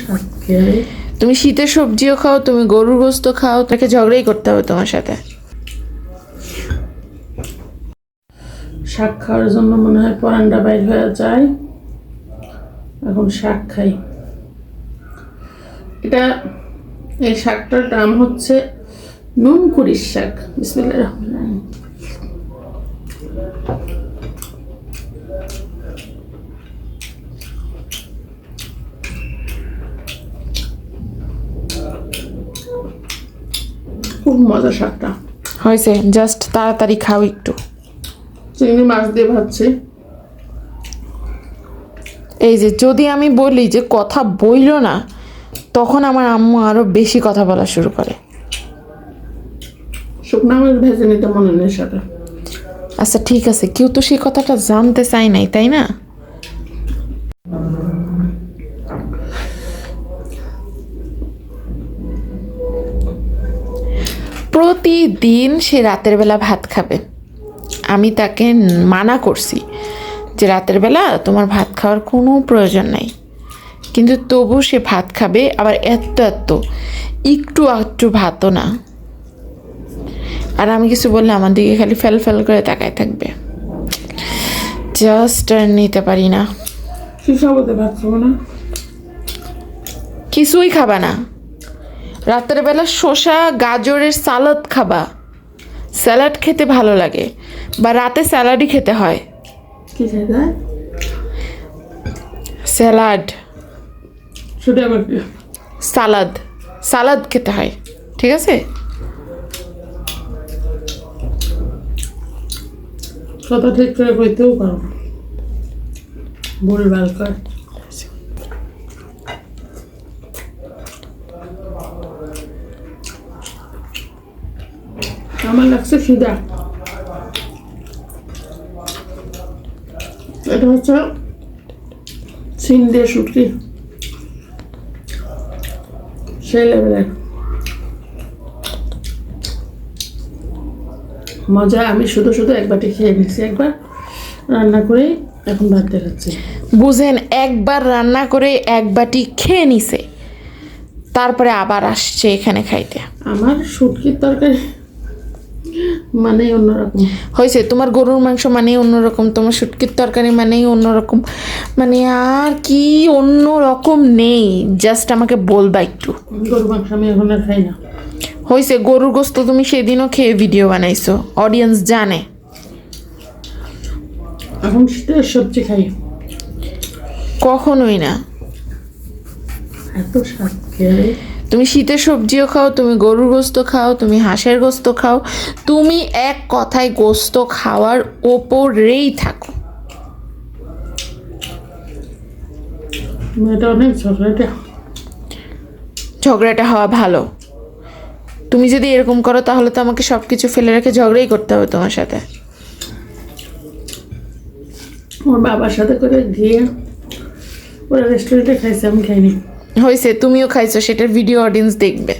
শাক। তুমি শীতের সবজিও খাও তুমি গরুর গোস্ত খাও তাকে ঝগড়াই করতে হবে তোমার সাথে। শাক খাওয়ার জন্য মনে হয় পরান্ডা বাইর হয়ে যায়। এখন শাক খাই। এটা এই শাকটার নাম হচ্ছে নুন কুড়ির শাক। বিসমিল্লাহ রহমান খুব মজা শাকটা। হয়েছে জাস্ট তাড়াতাড়ি খাও একটু। চিংড়ি মাছ দিয়ে ভাবছি এই যে যদি আমি বলি যে কথা বইল না তখন আমার আম্মু আরও বেশি কথা বলা শুরু করে। শুকনো মাছ ভেজে নিতে মনে নেই সাথে। আচ্ছা ঠিক আছে কেউ তো সেই কথাটা জানতে চাই নাই তাই না? প্রতিদিন সে রাতের বেলা ভাত খাবে। আমি তাকে মানা করছি যে রাতের বেলা তোমার ভাত খাওয়ার কোনো প্রয়োজন নাই। কিন্তু তবু সে ভাত খাবে আবার এত এত একটু একটু ভাতও না। আর আমি কিছু বললে আমার দিকে খালি ফেল ফেল করে তাকায় থাকবে। জাস্ট আর নিতে পারি না। ভাত খাব না। কিছুই খাবা না। রাতের বেলা শসা গাজরের সালাদ খাবা। স্যালাড খেতে ভালো লাগে বা রাতে স্যালাডই খেতে হয়। স্যালাড? সালাদ। সালাদ খেতে হয় ঠিক আছে? কথা ঠিক করে কইতেও পারো না। ভুলভাল আমার লাগছে খিদা এটা হচ্ছে সিন দিয়ে শুটকি। সেই লেভেলের মজা আমি শুধু শুধু এক বাটি খেয়ে নিচ্ছি একবার রান্না করে এখন ভাত দেখাচ্ছি। বুঝেন একবার রান্না করে এক বাটি খেয়ে নিছে তারপরে আবার আসছে এখানে খাইতে। আমার শুটকির তরকারি মানে অন্যরকম। হয়েছে তোমার গরুর মাংস মানেই অন্যরকম তোমার শুটকির তরকারি মানেই অন্যরকম। মানে আর কি অন্য রকম নেই জাস্ট আমাকে বলবা একটু। গরু মাংস আমি এখন আর খাই না। হয়েছে গরুর গোস্ত তুমি সেদিনও খেয়ে ভিডিও বানাইছো অডিয়েন্স জানে। এখন শীতের সবজি খাই। কখনোই না। এত স্বাদ খেয়ে। তুমি শীতের সবজিও খাও তুমি গরুর গোস্ত খাও তুমি হাঁসের গোস্ত খাও তুমি এক কথায় গোস্ত খাওয়ার ওপরেই থাকো। ঝগড়াটা। হওয়া ভালো। তুমি যদি এরকম করো তাহলে তো আমাকে সব কিছু ফেলে রেখে ঝগড়াই করতে হবে তোমার সাথে। ওর বাবার সাথে করে গিয়ে ওরা রেস্টুরেন্টে খাইছে আমি খাইনি। হয়েছে তুমিও খাইছো সেটার ভিডিও অডিয়েন্স দেখবে।